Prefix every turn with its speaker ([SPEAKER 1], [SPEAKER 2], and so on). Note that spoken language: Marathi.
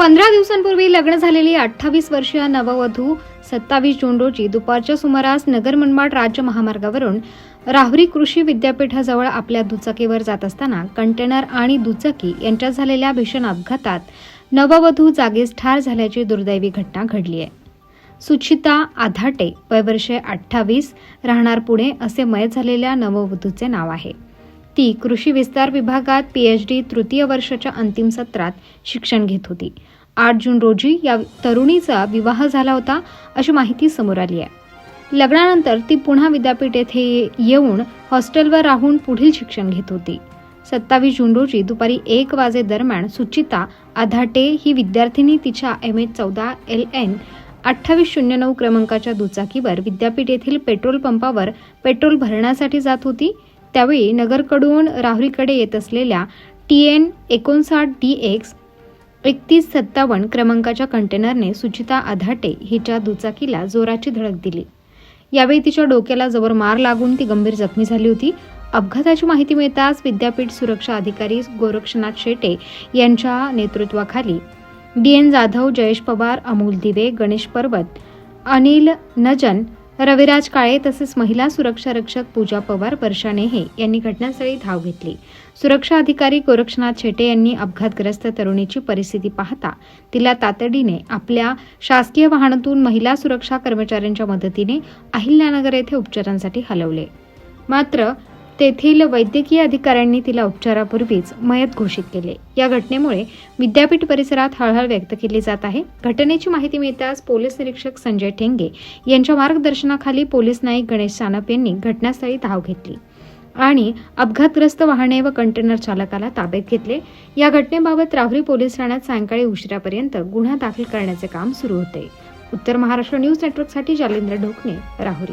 [SPEAKER 1] पंधरा दिवसांपूर्वी लग्न झालेली अठ्ठावीस वर्षीय नववधू सत्तावीस जून रोजी दुपारच्या सुमारास नगर मनमाड राज्य महामार्गावरून राहुरी कृषी विद्यापीठाजवळ आपल्या दुचाकीवर जात असताना कंटेनर आणि दुचाकी यांच्यात झालेल्या भीषण अपघातात नववधू जागीच ठार झाल्याची दुर्दैवी घटना घडली आहे सुचिता आधाटे वयवर्षे अठ्ठावीस राहणार पुणे असे मयत झालेल्या नववधूचे नाव आहे. ती कृषी विस्तार विभागात पीएच डी तृतीय वर्षाच्या अंतिम सत्रात शिक्षण घेत होती. आठ जून रोजी या तरुणीचा विवाह झाला होता अशी माहिती समोर आली आहे. लग्नानंतर ती पुन्हा विद्यापीठ येथे येऊन हॉस्टेलवर राहून पुढील शिक्षण घेत होती. सत्तावीस जून रोजी दुपारी एक वाजे दरम्यान सुचिता आधाटे ही विद्यार्थिनी तिच्या एम एच चौदा एल एन अठ्ठावीस शून्य नऊ क्रमांकाच्या दुचाकीवर विद्यापीठ येथील पेट्रोल पंपावर पेट्रोल भरण्यासाठी जात होती. त्यावेळी नगरकडून राहुरीकडे येत असलेल्या टी एन एकोणसाठ डी एक्स एकतीस सत्तावन्न क्रमांकाच्या कंटेनरने सुचिता आधाटे हिच्या दुचाकीला जोराची धडक दिली. यावेळी तिच्या डोक्याला जबर मार लागून ती गंभीर जखमी झाली होती. अपघाताची माहिती मिळताच विद्यापीठ सुरक्षा अधिकारी गोरक्षनाथ शेटे यांच्या नेतृत्वाखाली डी एन जाधव जयेश पवार अमोल दिवे गणेश पर्वत अनिल नजन रविराज काळे तसेच महिला सुरक्षा रक्षक पूजा पवार वर्षा नेहे यांनी घटनास्थळी धाव घेतली. सुरक्षा अधिकारी गोरक्षनाथ शेटे यांनी अपघातग्रस्त तरुणीची परिस्थिती पाहता तिला तातडीने आपल्या शासकीय वाहनातून महिला सुरक्षा कर्मचाऱ्यांच्या मदतीने अहिल्यानगर येथे उपचारांसाठी हलवले. मात्र तेथील वैद्यकीय अधिकाऱ्यांनी तिला उपचारापूर्वीच मयत घोषित केले. या घटनेमुळे विद्यापीठ परिसरात हळहळ व्यक्त केली जात आहे. घटनेची माहिती मिळताच पोलीस निरीक्षक संजय ठेंगे यांच्या मार्गदर्शनाखाली पोलीस नाईक गणेश सानप यांनी घटनास्थळी धाव घेतली आणि अपघातग्रस्त वाहने व कंटेनर चालकाला ताब्यात घेतले. या घटनेबाबत राहुरी पोलीस ठाण्यात सायंकाळी उशिरापर्यंत गुन्हा दाखल करण्याचे काम सुरू होते. उत्तर महाराष्ट्र न्यूज नेटवर्कसाठी जालेंद्र ढोकणे राहुरी.